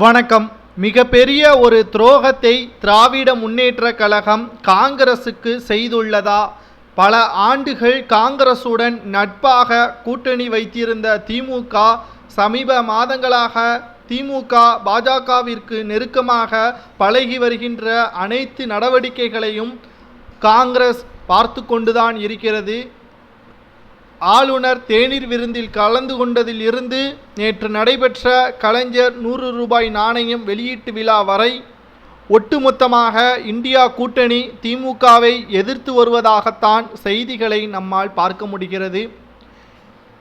வணக்கம். மிகப்பெரிய ஒரு துரோகத்தை திராவிட முன்னேற்ற கழகம் காங்கிரசுக்கு செய்துள்ளதா? பல ஆண்டுகள் காங்கிரசுடன் நட்பாக கூட்டணி வைத்திருந்த திமுக சமீப மாதங்களாக திமுக பாஜகவிற்கு நெருக்கமாக பழகி வருகின்ற அனைத்து நடவடிக்கைகளையும் காங்கிரஸ் பார்த்து கொண்டுதான் இருக்கிறது. ஆளுநர் தேநீர் விருந்தில் கலந்து கொண்டதில் இருந்து நேற்று நடைபெற்ற கலைஞர் நூறு ரூபாய் நாணயம் வெளியீட்டு விழா வரை ஒட்டுமொத்தமாக இந்தியா கூட்டணி திமுகவை எதிர்த்து வருவதாகத்தான் செய்திகளை நம்மால் பார்க்க முடிகிறது.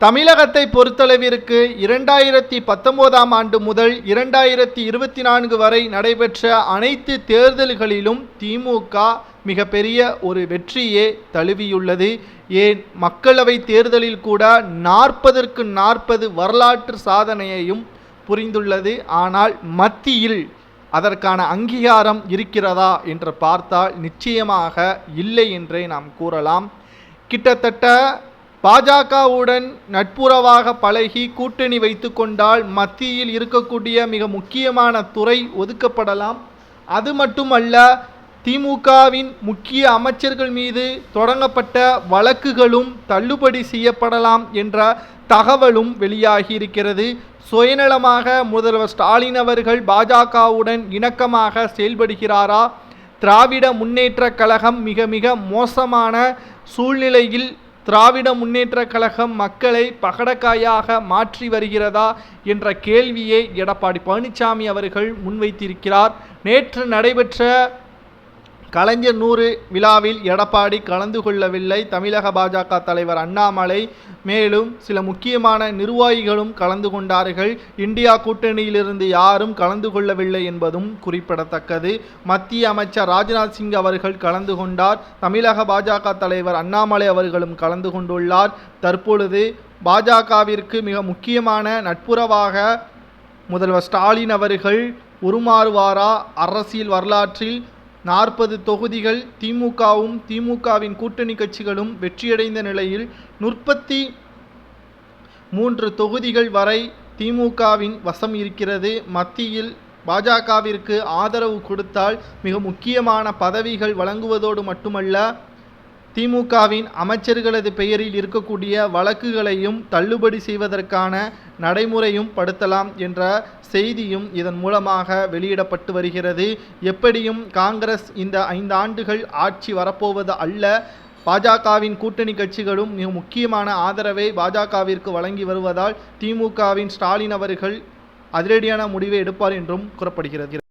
தமிழகத்தை பொறுத்தளவிற்கு இரண்டாயிரத்தி பத்தொன்பதாம் ஆண்டு முதல் இரண்டாயிரத்தி இருபத்தி நான்கு வரை நடைபெற்ற அனைத்து தேர்தல்களிலும் திமுக மிகப்பெரிய ஒரு வெற்றியே தழுவியுள்ளது. ஏன்? மக்களவை தேர்தலில் கூட நாற்பதற்கு நாற்பது வரலாற்று சாதனையையும் புரிந்துள்ளது. ஆனால் மத்தியில் அதற்கான அங்கீகாரம் இருக்கிறதா என்று பார்த்தால் நிச்சயமாக இல்லை என்றே நாம் கூறலாம். கிட்டத்தட்ட பாஜகவுடன் நட்புறவாக பழகி கூட்டணி வைத்து கொண்டால் மத்தியில் இருக்கக்கூடிய மிக முக்கியமான துறை ஒதுக்கப்படலாம். அது மட்டுமல்ல திமுகவின் முக்கிய அமைச்சர்கள் மீது தொடங்கப்பட்ட வழக்குகளும் தள்ளுபடி செய்யப்படலாம் என்ற தகவலும் வெளியாகி இருக்கிறது சுயநலமாக முதல்வர் ஸ்டாலின் அவர்கள் பாஜகவுடன் இணக்கமாக செயல்படுகிறாரா? திராவிட முன்னேற்ற கழகம் மிக மிக மோசமான சூழ்நிலையில் திராவிட முன்னேற்ற கழகம் மக்களை பகடக்காயாக மாற்றி வருகிறதா என்ற கேள்வியை எடப்பாடி பழனிசாமி அவர்கள் முன்வைத்திருக்கிறார். நேற்று நடைபெற்ற கலைஞர் நூறு விழாவில் எடப்பாடி கலந்து கொள்ளவில்லை. தமிழக பாஜக தலைவர் அண்ணாமலை மேலும் சில முக்கியமான நிர்வாகிகளும் கலந்து கொண்டார்கள். இந்தியா கூட்டணியிலிருந்து யாரும் கலந்து கொள்ளவில்லை என்பதும் குறிப்பிடத்தக்கது. மத்திய அமைச்சர் ராஜ்நாத் சிங் அவர்கள் கலந்து கொண்டார். தமிழக பாஜக தலைவர் அண்ணாமலை அவர்களும் கலந்து கொண்டுள்ளார். தற்பொழுது பாஜகவிற்கு மிக முக்கியமான நட்புறவாக முதல்வர் ஸ்டாலின் அவர்கள் உருமாறுவாரா? அரசியல் வரலாற்றில் நாற்பது தொகுதிகள் திமுகவும் திமுகவின் கூட்டணி கட்சிகளும் வெற்றியடைந்த நிலையில் முற்பத்தி மூன்று தொகுதிகள் வரை திமுகவின் வசம் இருக்கிறது. மத்தியில் பாஜகவிற்கு ஆதரவு கொடுத்தால் மிக முக்கியமான பதவிகள் வழங்குவதோடு மட்டுமல்ல திமுகவின் அமைச்சர்களது பெயரில் இருக்கக்கூடிய வழக்குகளையும் தள்ளுபடி செய்வதற்கான நடைமுறையும் படுத்தலாம் என்ற செய்தியும் இதன் மூலமாக வெளியிடப்பட்டு வருகிறது. எப்படியும் காங்கிரஸ் இந்த ஐந்து ஆண்டுகள் ஆட்சி வரப்போவது அல்ல. பாஜகவின் கூட்டணி கட்சிகளும் மிக முக்கியமான ஆதரவை பாஜகவிற்கு வழங்கி வருவதால் திமுகவின் ஸ்டாலின் அவர்கள் அதிரடியான முடிவை எடுப்பார் என்றும் கூறப்படுகிறது.